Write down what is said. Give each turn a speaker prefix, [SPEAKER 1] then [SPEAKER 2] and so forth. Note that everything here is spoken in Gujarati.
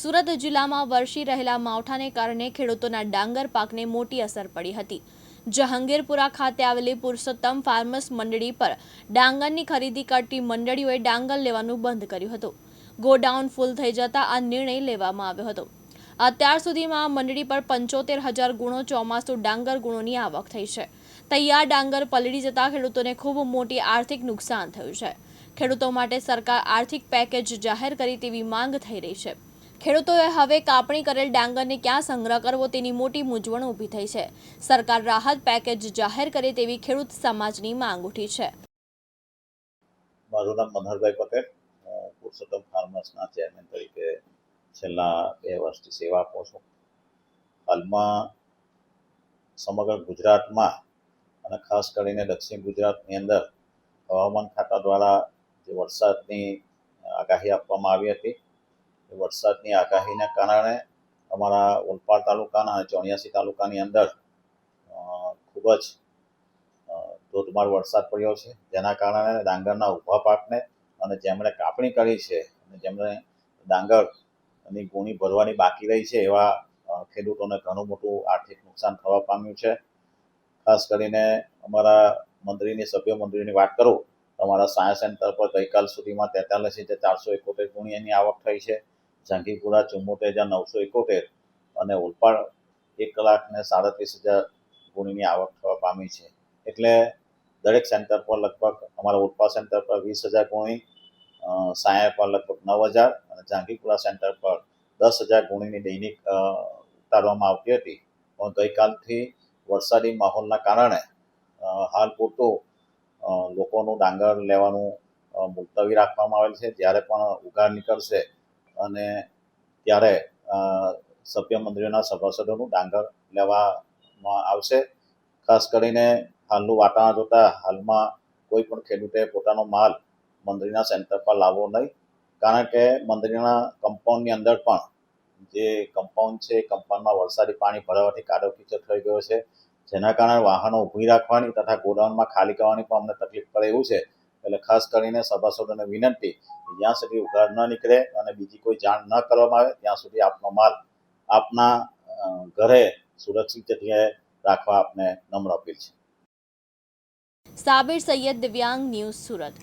[SPEAKER 1] સુરત જિલ્લામાં વરસી રહેલા માવઠાને કારણે ખેડૂતોના ડાંગર પાકને મોટી અસર પડી હતી. જહાંગીરપુરા ખાતે આવેલી પુરુષોત્તમ ફાર્મર્સ મંડળી પર ડાંગરની ખરીદી કરતી મંડળીઓએ ડાંગર લેવાનું બંધ કર્યું હતું. ગોડાઉન ફૂલ થઈ જતા આ નિર્ણય લેવામાં આવ્યો હતો. અત્યાર સુધીમાં મંડળી પર પંચોતેર હજાર ગુણો ચોમાસું ડાંગર ગુણોની આવક થઈ છે. તૈયાર ડાંગર પલળી જતા ખેડૂતોને ખૂબ મોટી આર્થિક નુકસાન થયું છે. ખેડૂતો માટે સરકાર આર્થિક પેકેજ જાહેર કરી તેવી માંગ થઈ રહી છે. ખેડૂતોએ હવે કાપણી કરેલ ડાંગરને ક્યાં સંગ્રહ કરવો તેની મોટી મૂંઝવણ ઊભી થઈ છે. સરકાર રાહત પેકેજ જાહેર કરે તેવી ખેડૂત સમાજની માંગ ઉઠી છે.
[SPEAKER 2] મારું નામ મનહરભાઈ પટેલ. પુરુષોત્તમ ફાર્મર્સના ચેરમેન તરીકે છેલ્લા બે વર્ષથી સેવા આપું છું. હાલમાં સમગ્ર ગુજરાતમાં અને ખાસ કરીને દક્ષિણ ગુજરાતની અંદર હવામાન ખાતા દ્વારા જે વરસાદની આગાહી આપવામાં આવી હતી વરસાદની આગાહીના કારણે અમારા ઓલપાડ તાલુકાના અને ચોર્યાસી તાલુકાની અંદર ખૂબ જ ધોધમાર વરસાદ પડ્યો છે. જેના કારણે ડાંગરના ઊભા પાકને અને જેમણે કાપણી કરી છે અને જેમણે ડાંગરની ગુણી ભરવાની બાકી રહી છે એવા ખેડૂતોને ઘણું મોટું આર્થિક નુકસાન થવા પામ્યું છે. ખાસ કરીને અમારા મંત્રીની, સભ્ય મંત્રીની વાત કરું, તો અમારા સાયન્સ સેન્ટર પર ગઈકાલ સુધીમાં તેતાલીસ હજાર ચારસો એકોતેર ગુણી એની આવક થઈ છે. ઝાંખીપુરા ચુમ્મોતેર હજાર નવસો એકોતેર અને ઓલપાડ એક લાખ ને સાડત્રીસ હજાર ગુણીની આવક થવા પામી છે. એટલે દરેક સેન્ટર પર લગભગ, અમારા ઓલપાડ સેન્ટર પર વીસ હજાર ગુણી સાંય પર લગભગ નવ હજાર અને જાંગીપુરા સેન્ટર પર દસ હજાર ગુણીની દૈનિક ઉતારવામાં આવતી હતી. પણ ગઈકાલથી વરસાદી માહોલના કારણે હાલ પૂરતું લોકોનું ડાંગર લેવાનું મુલતવી રાખવામાં આવેલ છે. જ્યારે પણ ઉઘાડ નીકળશે અને ત્યારે સભ્ય મંત્રીઓના સભાસદોનું ડાંગર લેવામાં આવશે. ખાસ કરીને હાલનું વાતાવરણ જોતા હાલમાં કોઈ પણ ખેડૂતે પોતાનો માલ મંદિરના સેન્ટર પર લાવવો નહીં. કારણ કે મંદિરના કમ્પાઉન્ડની અંદર પણ જે કમ્પાઉન્ડ છે કમ્પાઉન્ડમાં વરસાદી પાણી ભરાવાથી કાદવ કીચડ થઈ ગયો છે. જેના કારણે વાહનો ઊભી રાખવાની તથા ગોડાઉનમાં ખાલી કરવાની પણ અમને તકલીફ પડે એવું છે. એટલે ખાસ કરીને સભાસદોને વિનંતી જ્યાં સુધી ઉઘાડ ન નીકળે અને બીજી કોઈ જાણ ન કરવામાં આવે, ત્યાં સુધી આપનો માલ આપના ઘરે સુરક્ષિત જગ્યાએ રાખવા આપને નમ્ર અપીલ છે.
[SPEAKER 1] સાબિર સૈયદ દિવ્યાંગ ન્યૂઝ સુરત.